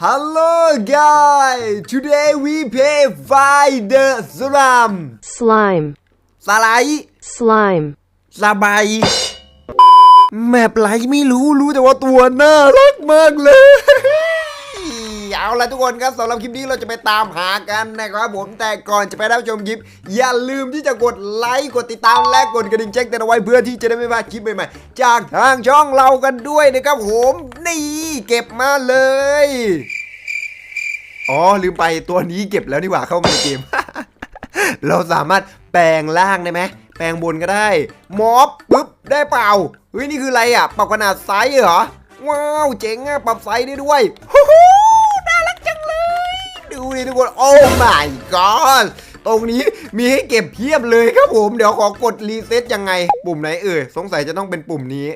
Hello guys today we play find the slum slime, สไลด์ slime, สบาย แมปไหลไม่รู้รู้แต่ว่าตัวน่ารักมากเลย เอาละทุกคนครับสำหรับคลิปนี้เราจะไปตามหากันนะครับผมแต่ก่อนจะไปรับชมคลิป อย่าลืมที่จะกดไลค์กดติดตามและกดกระดิ่งแจ้งเตือนเอาไว้เพื่อที่จะได้ไม่พลาดคลิปใหม่ๆจากทางช่องเรากันด้วยนะครับผมนี่เก็บมาเลยอ๋อลืมไปตัวนี้เก็บแล้วนี่หว่าเข้ามาในเกม เราสามารถแปลงล่างได้ไหมแปลงบนก็ได้มอบปุ๊บได้เปล่าเฮ้ยนี่คืออะไรอะปรับขนาดไซส์เหรอว้าวเจ๋งอะปรับไซส์ได้ด้วยฮู้ ดูดิทุกคนโอ้ my god ตรงนี้มีให้เก็บเพียบเลยครับผม เดี๋ยวขอกดรีเซ็ตยังไง ปุ่มไหนเอ่ยสงสัยจะต้องเป็นปุ่มนี้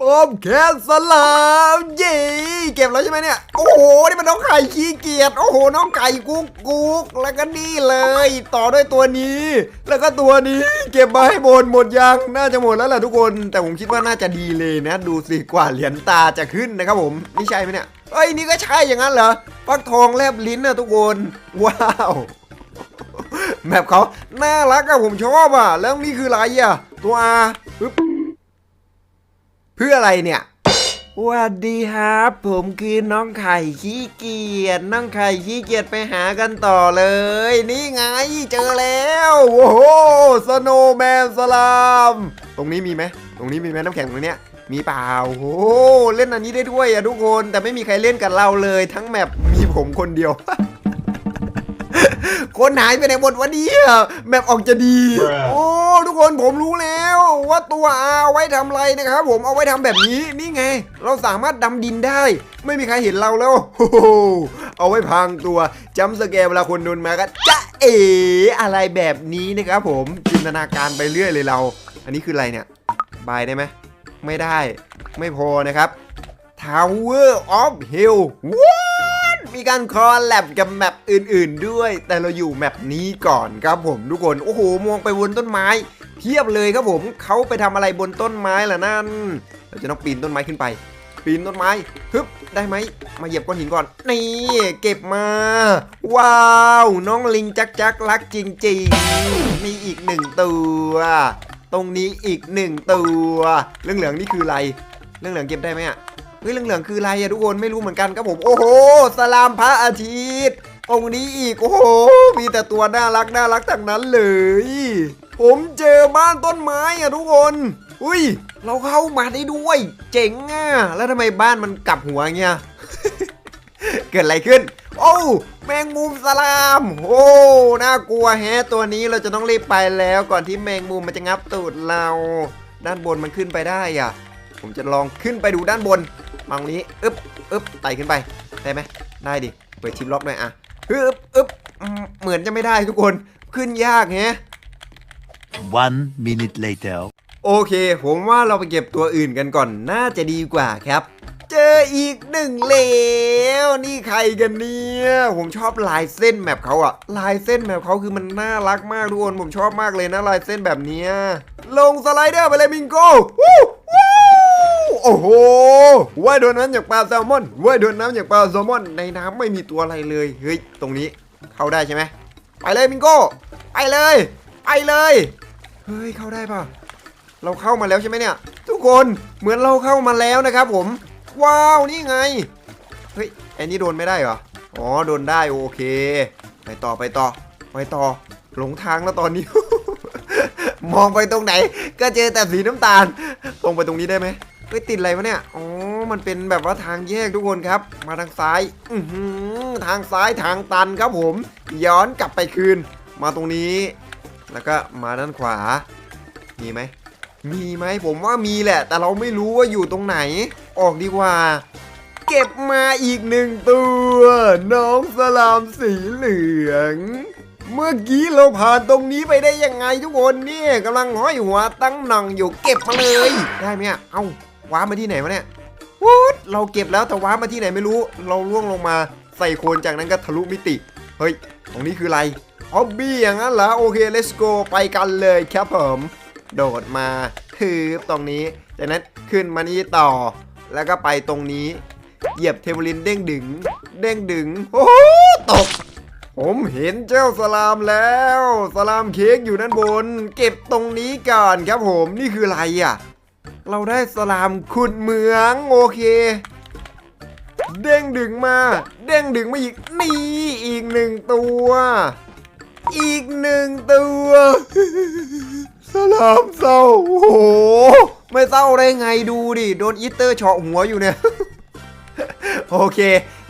ป้อมแคนสลามเย่เก็บแล้วใช่ไหมเนี่ย โอ้โห นี่มันน้องไข่ขี้เกียจโอ้โห น้องไก่กุ๊กกุ๊กแล้วก็นี่เลย ต่อด้วยตัวนี้ แล้วก็ตัวนี้เก็บมาให้หมดหมดยังน่าจะหมดแล้วแหละทุกคน แต่ผมคิดว่าน่าจะดีเลยนะ ดูสิกว่าเหรียญตาจะขึ้นนะครับผมนี่ใช่ไหมเนี่ย เอ้ยนี่ก็ใช่อย่างนั้นเหรอฟักทองแลบลิ้นนะทุกคนว้าวแมปเขาน่ารักอะผมชอบอะแล้วนี่คืออะไรอะตัวอาเพื่ออะไรเนี่ยวัสดีครับ ผมคือน้องไข่ขี้เกียจน้องไข่ขี้เกียจไปหากันต่อเลย นี่ไงเจอแล้วโอ้โหสโนว์แมนสลาม ตรงนี้มีไหมตรงนี้มีไหมน้ำแข็งตรงเนี้ย มีเปล่าโอ้โหเล่นอันนี้ได้ด้วยอะทุกคน แต่ไม่มีใครเล่นกับเราเลย ทั้งแมปมีผมคนเดียว คนหายไปไหนหมดวันนี้แมปออกจะดี Bruh โอ้ทุกคนผมรู้แล้ว ว่าตัวอาเอาไว้ทำอะไรนะครับผมเอาไว้ทำแบบนี้นี่ไง เราสามารถดำดินได้ ไม่มีใครเห็นเราแล้วโอ้โหเอาไว้พรางตัวจำสแกร์เวลาคนโดนมาก็จะเอ๋อะไรแบบนี้นะครับผมจินตนาการไปเรื่อยเลยเรา อันนี้คืออะไรเนี่ยบายได้ไหม ไม่ได้ ไม่พอนะครับ Tower of Hell ว้าวมีการคอลแลบกับแมปอื่นๆด้วย แต่เราอยู่แมปนี้ก่อนครับผมทุกคน โอ้โห มองไปบนต้นไม้เพียบเลยครับผม เขาไปทำอะไรบนต้นไม้ล่ะนั่น เราจะต้องปีนต้นไม้ขึ้นไป ปีนต้นไม้ ฮึบ ได้ไหม มาเหยียบก้อนหินก่อน นี่ เก็บมา ว้าว น้องลิงจักจักรักจริงๆ มีอีกหนึ่งตัว ตรงนี้อีกหนึ่งตัวเรื่องเหลืองนี่คืออะไร เรื่องเหลืองเก็บได้ไหมอะเฮ้ยเรื่องเหลืองคืออะไรอะทุกคนไม่รู้เหมือนกันครับผมโอ้โหสลามพระอาทิตย์องค์นี้อีกโอ้โหมีแต่ตัวน่ารักน่ารักทั้งนั้นเลย ผมเจอบ้านต้นไม้อะทุกคนอุ้ย เราเข้ามาได้ด้วย เจ๋งอะแล้วทำไมบ้านมันกลับหัวเงี้ยเกิดอะไรขึ้น โอ้แมงมุมสลาม โอ้น่ากลัวแฮะตัวนี้เราจะต้องรีบไปแล้วก่อนที่แมงมุมมันจะงับตูดเรา ด้านบนมันขึ้นไปได้อะ ผมจะลองขึ้นไปดูด้านบนมาตรงนี้อึ๊บอึ๊บไต่ขึ้นไปได้ไหมได้ดิเปิดชิปล็อกหน่อยอะอึ๊บอึ๊บอืมเหมือนจะไม่ได้ทุกคนขึ้นยากแฮะ One minute later. โอเค ผมว่าเราไปเก็บตัวอื่นกันก่อนน่าจะดีกว่าครับเจ ออีกหนึ่งแล้วนี่ใครกันเนี่ยผมชอบลายเส้นแมปเขาอะลายเส้นแมปเขาคือมันน่ารักมากทุกคนผมชอบมากเลยนะลายเส้นแบบเนี้ยลงสไลเดอร์ไปเลยมิงโก้โอ้โหว่ายโดนน้ำจากปลาแซลมอนว่ายโดนน้ำจากปลาแซลมอน ในน้ำไม่มีตัวอะไรเลย เฮ้ย ตรงนี้เข้าได้ใช่ไหม ไปเลยมิงโก้ ไปเลย ไปเลย เฮ้ย เข้าได้ปะเราเข้ามาแล้วใช่ไหมเนี่ย ทุกคน เหมือนเราเข้ามาแล้วนะครับผม ว้าวนี่ไง เฮ้ยอันนี้โดนไม่ได้เหรอ อ๋อโดนได้โอเค ไปต่อไปต่อไปต่อหลงทางแล้วตอนนี้ มองไปตรงไหน ก็เจอแต่สีน้ำตาล ตรงไปตรงนี้ได้ไหมเฮ้ยติดอะไรวะเนี่ย อ๋อ มันเป็นแบบว่าทางแยกทุกคนครับ มาทางซ้าย อือหือทางซ้ายทางตันครับผม ย้อนกลับไปคืน มาตรงนี้ แล้วก็มาด้านขวา มีไหม มีไหมผมว่ามีแหละ แต่เราไม่รู้ว่าอยู่ตรงไหน ออกดีกว่า เก็บมาอีกหนึ่งตัว น้องสลามสีเหลือง เมื่อกี้เราผ่านตรงนี้ไปได้ยังไงทุกคนเนี่ยกำลังห้อยหัวตั้งหนังอยู่เก็บมาเลย ได้ไหมอะเอ้าว้ามาที่ไหนวะเนี่ยวูดเราเก็บแล้วแต่ว้ามาที่ไหนไม่รู้ เราล่วงลงมาใส่โคนจากนั้นก็ทะลุมิติ เฮ้ย ตรงนี้คืออะไรฮอบบี้อย่างนั้นเหรอโอเค let's go ไปกันเลยครับผม โดดมาคือตรงนี้ จากนั้นขึ้นมานี้ต่อ แล้วก็ไปตรงนี้ เหยียบเทมโบลินเด้งดึง เด้งดึง โอ้โหตก ผมเห็นเจ้าสลามแล้ว สลามเค้กอยู่ด้านบน เก็บตรงนี้ก่อนครับผมนี่คืออะไรอะ เราได้สลามขุดเหมืองโอเค เด้งดึงมา เด้งดึงมาอีกนี่อีกหนึ่งตัว อีกหนึ่งตัว สลามเศร้าโอ้โห ไม่เศร้าได้ไงดูดิ โดนอีเตอร์เฉาะหัวอยู่เนี่ย โอเค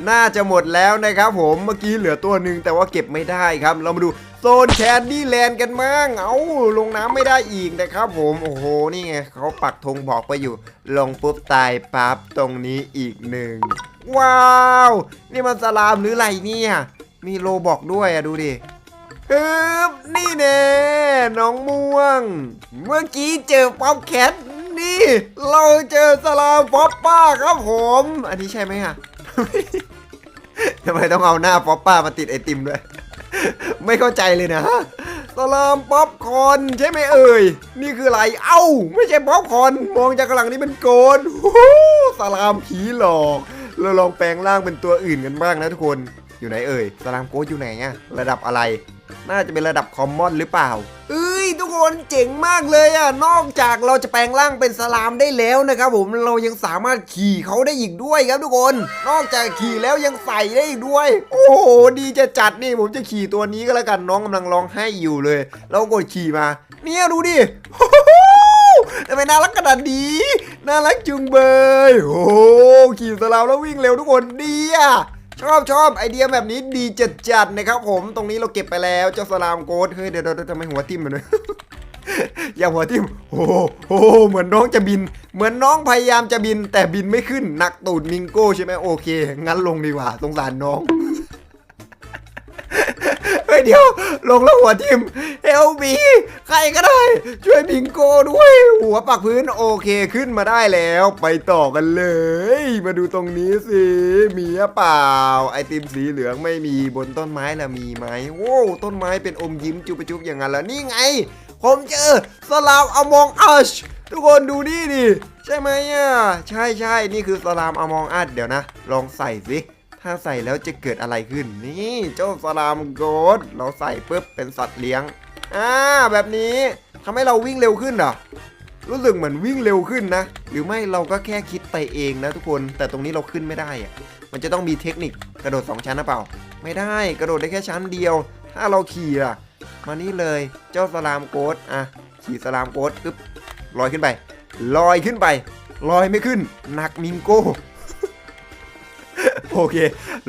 น่าจะหมดแล้วนะครับผมเมื่อกี้เหลือตัวหนึ่งแต่ว่าเก็บไม่ได้ครับ เรามาดูโซนแคนดี้แลนด์กันบ้างเอาลงน้ำไม่ได้อีกนะครับผมโอ้โห นี่ไงเขาปักธงบอกไปอยู่ ลงปุ๊บตายปั๊บตรงนี้อีกหนึ่งว้าว นี่มันสลามหรืออะไรเนี่ย มีโลบอกด้วยอะดูดิ ฮึบนี่แน่น้องม่วง เมื่อกี้เจอป๊อปแคทนี่ เราเจอสลามป๊อปป้าครับผม อันนี้ใช่ไหมอะทำไมต้องเอาหน้าป๊อปป้ามาติดไอติมด้วย ไม่เข้าใจเลยนะสลามป๊อปคอนใช่ไหมเอ่ย นี่คืออะไร เอ้า ไม่ใช่ป๊อปคอน มองจากข้างหลังนี่เป็นโกนสลามผีหลอก เราลองแปลงร่างเป็นตัวอื่นกันบ้างนะทุกคน อยู่ไหนเอ่ย สลามโกดอยู่ไหนอะระดับอะไร น่าจะเป็นระดับคอมมอนหรือเปล่า เอ้ยทุกคนเจ๋งมากเลยอะนอกจากเราจะแปลงร่างเป็นสลามได้แล้วนะครับผมเรายังสามารถขี่เขาได้อีกด้วยครับทุกคน นอกจากขี่แล้วยังใส่ได้อีกด้วย โอ้โหดีจะจัดนี่ผมจะขี่ตัวนี้ก็แล้วกันน้องกำลังร้องให้อยู่เลยแล้วกดขี่มา เนี่ยดูดิทำไมน่ารักขนาดนี้น่ารักจุงเบยโอ้ขี่สลามแล้ววิ่งเร็วทุกคนดีอะ อบชอบไอเดียแบบนี้ดีจัดจัดนะครับผมตรงนี้เราเก็บไปแล้วเจ้าสลามโกดเฮ้ยเดี๋ยวเราจะทำไมหัวทิ่มมันเลยอย่าหัวทิ่มโอ้โหโอ้โหเหมือนน้องจะบิน เหมือนน้องพยายามจะบินแต่บินไม่ขึ้นหนักตูดมิงโก้ใช่ไหมโอเค งั้นลงดีกว่าสงสารน้อง เดี๋ยว ลงแล้วหัวทิมเฮลบีใครก็ได้ ช่วยบิงโก้ด้วย หัวปักพื้นโอเคขึ้นมาได้แล้ว ไปต่อกันเลย มาดูตรงนี้สิ มีหรือเปล่า ไอติมสีเหลืองไม่มีบนต้นไม้ละมีไหมโว้ต้นไม้เป็นอมยิ้มจุบจุบอย่างนั้นแล้วนี่ไง ผมเจอสลามอมองอัชทุกคนดูนี่ดิใช่ไหมอะใช่ใช่นี่คือสลามอมองอัชเดี๋ยวนะ ลองใส่สิ ถ้าใส่แล้วจะเกิดอะไรขึ้น นี่เจ้าสลามโกดเราใส่ปุ๊บเป็นสัตว์เลี้ยงอ่าแบบนี้ทำให้เราวิ่งเร็วขึ้นเหรอรู้สึกเหมือนวิ่งเร็วขึ้นนะ หรือไม่เราก็แค่คิดไปเองนะทุกคนแต่ตรงนี้เราขึ้นไม่ได้อะมันจะต้องมีเทคนิคกระโดด 2 ชั้นนะเปล่า ไม่ได้กระโดดได้แค่ชั้นเดียว ถ้าเราขี่ล่ะ มานี่เลยเจ้าสลามโกดอะขี่สลามโกดอึ๊บลอยขึ้นไป ลอยขึ้นไป ลอยไม่ขึ้นหนักมิงโก้ โอเค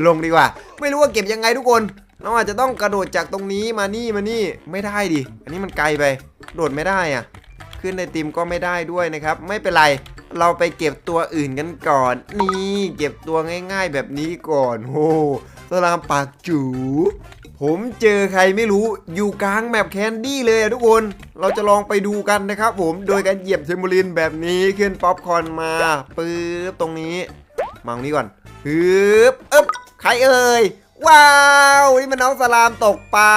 ลงดีกว่า ไม่รู้ว่าเก็บยังไงทุกคนเราอาจจะต้องกระโดดจากตรงนี้มานี่มานี่ไม่ได้ดิ อันนี้มันไกลไป โดดไม่ได้อะขึ้นในติมก็ไม่ได้ด้วยนะครับ ไม่เป็นไร เราไปเก็บตัวอื่นกันก่อน นี่เก็บตัวง่ายๆแบบนี้ก่อนโอ้สลามปากจูผมเจอใครไม่รู้อยู่กลางแมปแคนดี้เลยอะทุกคน เราจะลองไปดูกันนะครับผมโดยการเหยียบเทมโบลินแบบนี้ขึ้นป๊อปคอนมาปื๊บตรงนี้มาตรงนี้ก่อน ฮึบอึ๊บใครเอ่ย ว้าว นี่มันน้องสลามตกปลา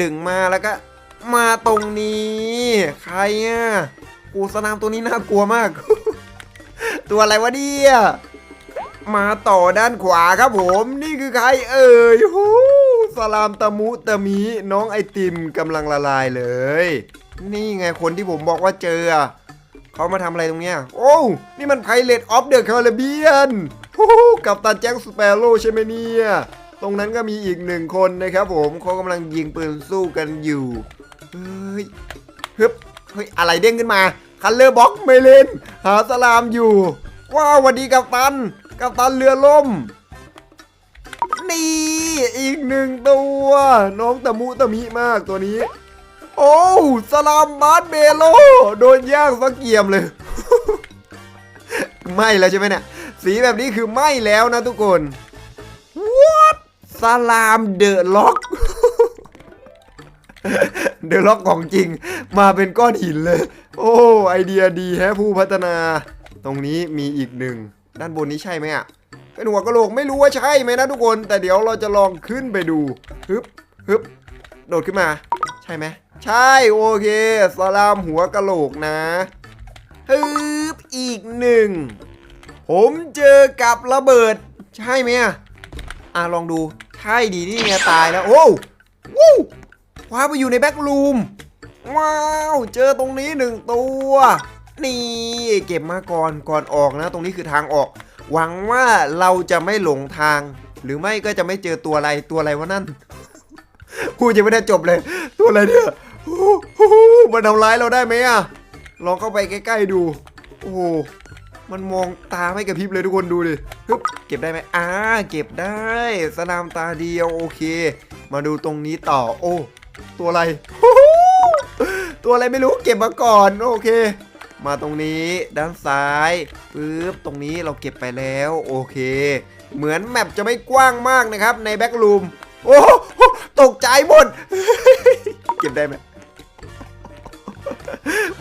ดึงมาแล้วก็ มาตรงนี้ ใครอะกูสลามตัวนี้น่ากลัวมาก ตัวอะไรวะเนี่ยมาต่อด้านขวาครับผม นี่คือใครเอ่ยฮู้สลามตะมุตะมีน้องไอติมกำลังละลายเลย นี่ไงคนที่ผมบอกว่าเจอเขามาทำอะไรตรงเนี้ย โอ้ นี่มันไพเรตออฟเดอะคาริเบียน กับตันแจ็คสเปโร่ใช่ไหมเนี่ย ตรงนั้นก็มีอีกหนึ่งคนนะครับผมเขากำลังยิงปืนสู้กันอยู่ เฮ้ยฮึบเฮ้ย อะไรเด้งขึ้นมาคันเลอร์บ็อกไม่เล่น หาสลามอยู่ ว้าวสวัสดีกับตัน กับตันเรือล่ม นี่ อีกหนึ่งตัว น้องตะมุตะมิมากตัวนี้ โอ้สลามบาสเบโล โดนย่างสักเกียมเลย ไม่แล้วใช่ไหมเนี่ย สีแบบนี้คือไหม่แล้วนะทุกคน What สลามเดอะล็อก เดอะล็อกของจริง มาเป็นก้อนหินเลย โอ้ ไอเดียดีแฮะผู้พัฒนา ตรงนี้มีอีกหนึ่ง ด้านบนนี้ใช่ไหมอะ เป็นหัวกะโหลกไม่รู้ว่าใช่ไหมนะทุกคน แต่เดี๋ยวเราจะลองขึ้นไปดู ฮึบ ฮึบ โดดขึ้นมา ใช่ไหม ใช่ โอเค สลามหัวกะโหลกนะ ฮึบ อีกหนึ่ง ผมเจอกับระเบิด ใช่ไหมอะอะลองดูใช่ดีนี่ไงตายแล้วโอ้วู้คว้าไปอยู่ในแบ็กรูมว้าวเจอตรงนี้หนึ่งตัว นี่เก็บมาก่อนก่อนออกนะ ตรงนี้คือทางออก หวังว่าเราจะไม่หลงทาง หรือไม่ก็จะไม่เจอตัวอะไรตัวอะไรวะนั่นพูดยังไม่ได้จบเลย ตัวอะไรเนี่ยมันทำร้ายเราได้ไหมอะลองเข้าไปใกล้ๆดู โอ้โห มันมองตาไม่กระพริบเลยทุกคนดูดิฮึบเก็บได้ไหมอ่าเก็บได้ สลามตาเดียวโอเค มาดูตรงนี้ต่อ โอ้ ตัวอะไร ตัวอะไรไม่รู้เก็บมาก่อนโอเค มาตรงนี้ด้านซ้ายปึ๊บตรงนี้เราเก็บไปแล้วโอเค เหมือนแมปจะไม่กว้างมากนะครับในแบ็กรูมโอ้ตกใจหมด เก็บได้ไหม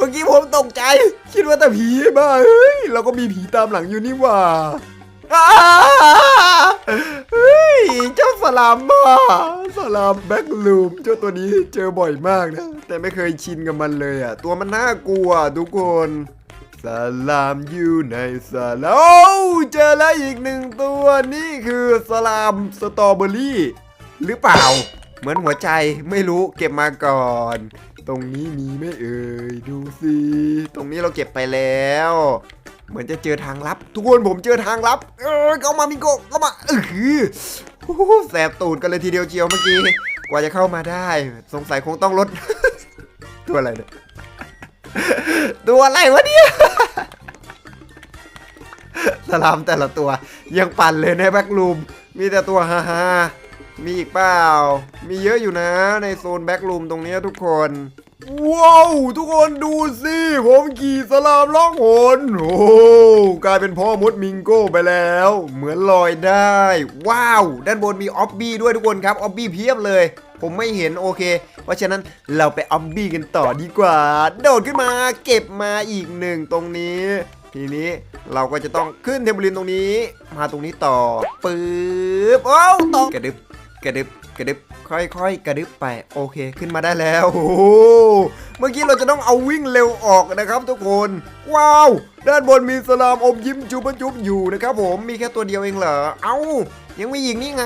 อกี้ผมตกใจ คิดว่าแต่ผีบ้าเฮ้ยเราก็มีผีตามหลังอยู่นี่หว่าเฮ้ยเจ้าสลามบ้าสลามแบ็กลูมเจ้าตัวนี้เจอบ่อยมากนะ แต่ไม่เคยชินกับมันเลยอะ ตัวมันน่ากลัวทุกคนสลามอยู่ในสลามเจอแล้วอีกหนึ่งตัวนี่คือสลามสตรอเบอรี่ หรือเปล่า เหมือนหัวใจไม่รู้เก็บมาก่อน ตรงนี้มีไม่เอ่ยดูสิตรงนี้เราเก็บไปแล้ว เหมือนจะเจอทางลับ ทุกคนผมเจอทางลับ เอ้ยเข้ามามิโกเข้ามาเออแสบตูดกันเลยทีเดียวเจียวเมื่อกี้กว่าจะเข้ามาได้ สงสัยคงต้องลด ตัวอะไรเนี่ยตัวอะไรวะเนี่ยสลามแต่ละตัวยังปั่นเลยในแบ็กรูมมีแต่ตัวฮาฮามีอีกเปล่า มีเยอะอยู่นะในโซนแบ็กรูมตรงนี้ทุกคน ว้าวทุกคนดูสิผมขี่สลามล่องหนโอ้กลายเป็นพ่อมดมิงโก้ไปแล้ว เหมือนลอยได้ ว้าว ด้านบนมีออบบี้ด้วยทุกคนครับออบบี้เพียบเลย ผมไม่เห็นโอเค เพราะฉะนั้นเราไปออบบี้กันต่อดีกว่า โดดขึ้นมาเก็บมาอีกหนึ่งตรงนี้ ทีนี้เราก็จะต้องขึ้นเทมเบลินตรงนี้ มาตรงนี้ต่อปึ๊บโอ้ตกกระดึบ กระดึบกระดึบค่อยๆ กระดึบไปโอเคขึ้นมาได้แล้วโอ้โหเมื่อกี้เราจะต้องเอาวิ่งเร็วออกนะครับทุกคน ว้าว ด้านบนมีสลามอมยิ้มจุบจุบอยู่นะครับผมมีแค่ตัวเดียวเองเหรอเอ้า ยังไม่ยิงนี่ไง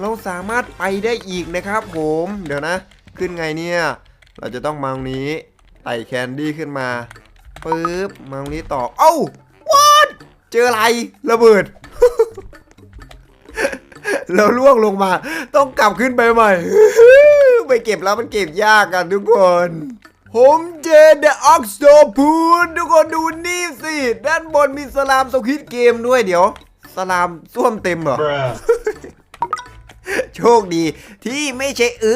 เราสามารถไปได้อีกนะครับผมเดี๋ยวนะ ขึ้นไงเนี่ย เราจะต้องมาตรงนี้ไต่แคนดี้ขึ้นมาปึ๊บมาตรงนี้ต่อเอ้า what เจออะไรระเบิด แล้วล่วงลงมา ต้องกลับขึ้นไปใหม่ ไปเก็บแล้วมันเก็บยากกันทุกคน ผมเจอ The Octopus ทุกคนดูนี่สิ ด้านบนมีสลามสคิดเกมด้วยเดี๋ยว สลามส้วมเต็มเหรอ โชคดีที่ไม่ใช่อึ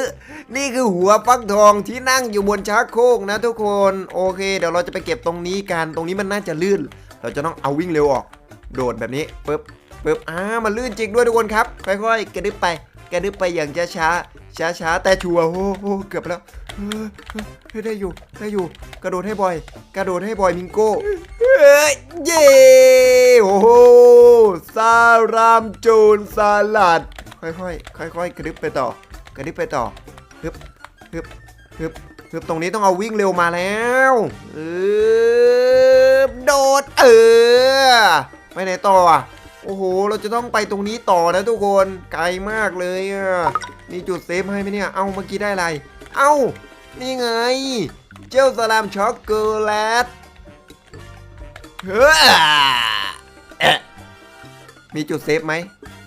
นี่คือหัวฟักทองที่นั่งอยู่บนชักโครกนะทุกคน โอเค เดี๋ยวเราจะไปเก็บตรงนี้กัน ตรงนี้มันน่าจะลื่น เราจะต้องเอาวิ่งเร็วออก โดดแบบนี้ปึ๊บ ปึ๊บอ่ามันลื่นจริงด้วยทุกคนครับ ค่อยๆ กระดึบไป กระดึบไปอย่างช้าช้าช้าช้าๆ แต่ชัวร์โอ้โหเกือบแล้วเฮ้ยได้อยู่ ได้อยู่ กระโดดให้บ่อย กระโดดให้บ่อยมิงโก้เอ้ยเย้โอ้โหซารามโจรสลัด ค่อยๆ ค่อยๆ กระดึบไปต่อ กระดึบไปต่อฮึบฮึบฮึบฮึบตรงนี้ต้องเอาวิ่งเร็วมาแล้วเออโดดเออไปไหนต่ออะ โอ้โห เราจะต้องไปตรงนี้ต่อนะทุกคน ไกลมากเลยอะ มีจุดเซฟให้ไหมเนี่ย เอ้าเมื่อกี้ได้อะไร เอ้านี่ไง เจ้าสลามช็อกโกแลต เฮ้อมีจุดเซฟไหม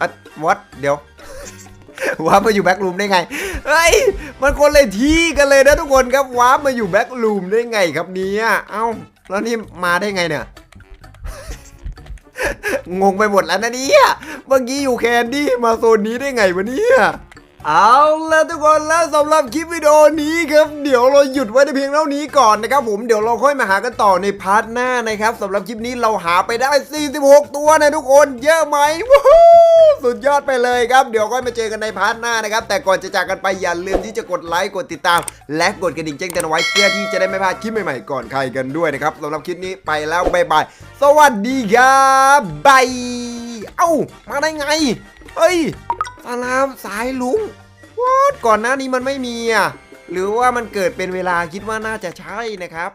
อัดวัดเดี๋ยวว้าร์ปมาอยู่แบ็กรูมได้ไง เฮ้ย มันคนเลยที่กันเลยนะทุกคนครับว้าร์ปมาอยู่แบ็กรูมได้ไงครับเนี่ย เอ้า แล้วนี่มาได้ไงเนี่ย งงไปหมดแล้วนะเนี่ย เมื่อกี้อยู่แคนดี้มาโซนนี้ได้ไงวะเนี่ยเอาละทุกคนแล้วสำหรับคลิปวิดีโอนี้ครับ เดี๋ยวเราหยุดไว้ในเพียงเท่านี้ก่อนนะครับผมเดี๋ยวเราค่อยมาหากันต่อในพาร์ทหน้านะครับสำหรับคลิปนี้เราหาไปได้ 46 ตัวนะทุกคนเยอะไหมว้ สุดยอดไปเลยครับ เดี๋ยวค่อยมาเจอกันในพาร์ทหน้านะครับ แต่ก่อนจะจากกันไปอย่าลืมที่จะกดไลค์ กดติดตาม และกดกระดิ่งแจ้งเตือนไว้เพื่อที่จะได้ไม่พลาดคลิปใหม่ๆก่อนใครกันด้วยนะครับสำหรับคลิปนี้ไปแล้วบายบาย สวัสดีครับบายเอ้า มาได้ไง เฮ้ยสลามสายลุงวอดก่อนหน้านี้มันไม่มีอะ หรือว่ามันเกิดเป็นเวลาคิดว่าน่าจะใช่นะครับ